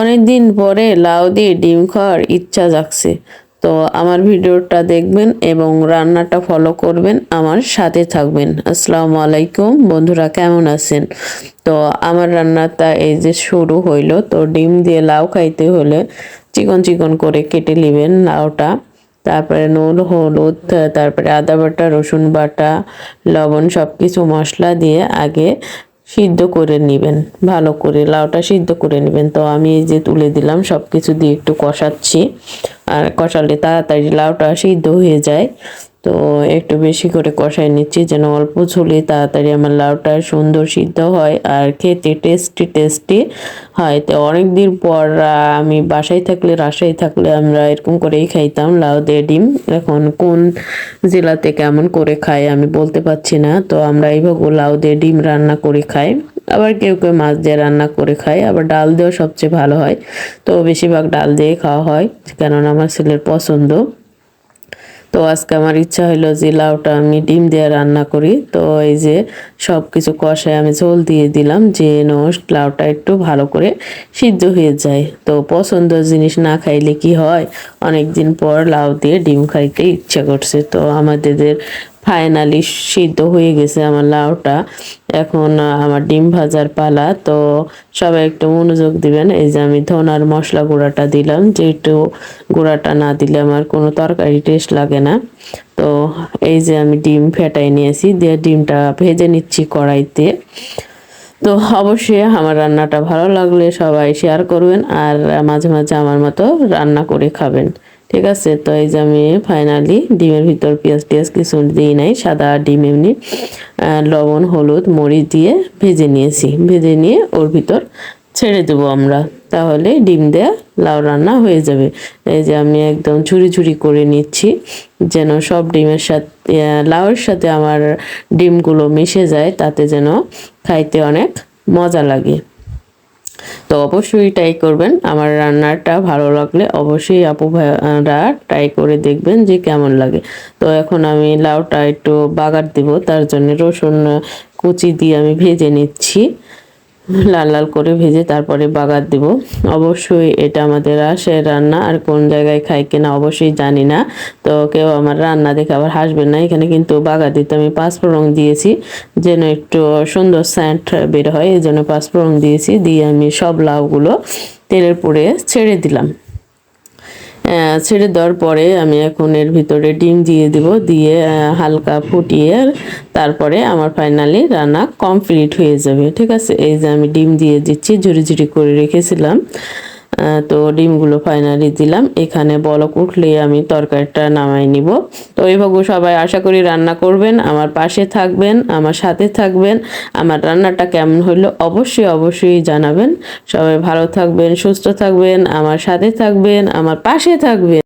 অনেক দিন পরে লাউ দিয়ে ডিম খাওয়ার ইচ্ছা জাগছে। তো আমার ভিডিওটা দেখবেন এবং রান্নাটা ফলো করবেন, আমার সাথে থাকবেন। আসসালামু আলাইকুম, বন্ধুরা কেমন আছেন? তো আমার রান্নাটা এই যে শুরু হইল, তো ডিম দিয়ে লাউ খাইতে হলে চিকন চিকন করে কেটে নেবেন লাউটা। তারপরে নুন, হলুদ, তারপরে আদা বাটা, রসুন বাটা, লবণ সব কিছু মশলা দিয়ে আগে সিদ্ধ করে নেবেন, ভালো করে লাউটা সিদ্ধ করে নেবেন। তো আমি এই যে তুলে দিলাম সব কিছু দিয়ে একটু কষাচ্ছি। আর কষালে তাড়াতাড়ি লাউটা সিদ্ধ হয়ে যায়। তো একটু বেশি করে কষাই নিচ্ছি, যেন অল্প ঝুলে তাড়াতাড়ি আমার লাউটা সুন্দর সিদ্ধ হয় আর খেতে টেস্টি টেস্টি হয়। তো অনেক দিন পর আমি বাসায় থাকলে, রাজশাহী থাকলে আমরা এরকম করেই খাইতাম লাউ দিয়ে ডিম। এখন কোন জেলাতে কেমন করে খাই আমি বলতে পারছি না। তো আমরা এইভাবে লাউ দিয়ে ডিম রান্না করে খাই। আবার কেউ কেউ মাছ দিয়ে রান্না করে খায়, আবার ডাল দিয়েও সবচেয়ে ভালো হয়। তো বেশিরভাগ ডাল দিয়ে খাওয়া হয়, কেননা আমার ছেলের পছন্দ। তো আজকে আমার ইচ্ছা হলো যে লাউটা আমি ডিম দিয়ে রান্না করি। তো এই যে সব কিছু কষায় আমি ঝোল দিয়ে দিলাম যে লাউটা একটু ভালো করে সিদ্ধ হয়ে যায়। তো পছন্দ জিনিস না খাইলে কি হয়? অনেক দিন পর লাউ দিয়ে ডিম খাইতে ইচ্ছা করছে। তো আমাদের ফাইনালি সিদ্ধ হয়ে গেছে আমার লাউটা। এখন আমার ডিম ভাজার পালা। তো সবাই একটু মনোযোগ দিবেন। এই যে আমি ধনার মশলা গুঁড়াটা দিলাম। যে একটু গুঁড়াটা না দিলে আমার কোনো তরকারি টেস্ট লাগে না। তো এই যে আমি ডিম ফেটাই নিয়েছি। দিয়ে ডিমটা ভেজে নিচ্ছি কড়াইতে। তো অবশ্যই আমার রান্নাটা ভালো লাগলে সবাই শেয়ার করবেন। আর মাঝে মাঝে আমার মতো রান্না করে খাবেন। ঠিক আছে, তো এই যে আমি ফাইনালি ডিমের ভিতর পেঁয়াজ টিয়াজ কিছু দিই নাই, সাদা ডিম এমনি লবণ, হলুদ, মরিচ দিয়ে ভেজে নিয়েছি। ভেজে নিয়ে ওর ভিতর ছেড়ে দেবো আমরা। তাহলে ডিম দেয়া লাউ রান্না হয়ে যাবে। এই যে আমি একদম ঝুরি ঝুরি করে নিচ্ছি, যেন সব ডিমের সাথে লাউয়ের সাথে আমার ডিমগুলো মিশে যায়, তাতে যেন খাইতে অনেক মজা লাগে। তো অবশ্যই ট্রাই করবেন। আমার রান্নাটা ভালো লাগলে অবশ্যই আপু ভাইরা ট্রাই করে দেখবেন যে কেমন লাগে। তো এখন আমি লাউটা একটু বাগার দিব, তার জন্য রসুন কুচি দিয়ে আমি ভেজে নিচ্ছি। লাল লাল করে ভেজে তারপরে বাগার দেব। অবশ্যই এটা আমাদের আসে রান্না, আর কোন জায়গায় খাই কিনা অবশ্যই জানি না। তো কেউ আমার রান্না দেখে আবার হাসবেন না। এখানে কিন্তু বাগার দিতে আমি পাঁচফোড়ন দিয়েছি, যেন একটু সুন্দর স্যান্ট বের হয়, এই জন্য পাঁচফোড়ন দিয়েছি। দিয়ে আমি সব লাউগুলো তেলের পরে ছেড়ে দিলাম। ছেড়ে দেওয়ার পরে আমি এখন এর ভিতরে ডিম দিয়ে দিব, দিয়ে হালকা ফুটিয়ে তারপরে আমার ফাইনালি রান্না কমপ্লিট হয়ে যাবে, ঠিক আছে? এই যে আমি ডিম দিয়ে দিচ্ছি ঝুড়ি ঝুড়ি করে রেখেছিলাম। তো ডিমগুলো ফাইনালি দিলাম। এখানে বলক উঠলেই আমি তরকারিটা নামাই নিব। তো এইভাবে সবাই আশা করি রান্না করবেন, আমার পাশে থাকবেন, আমার সাথে থাকবেন, আমার রান্নাটা কেমন হলো অবশ্যই অবশ্যই জানাবেন। সবাই ভালো থাকবেন, সুস্থ থাকবেন, আমার সাথে থাকবেন, আমার পাশে থাকবেন।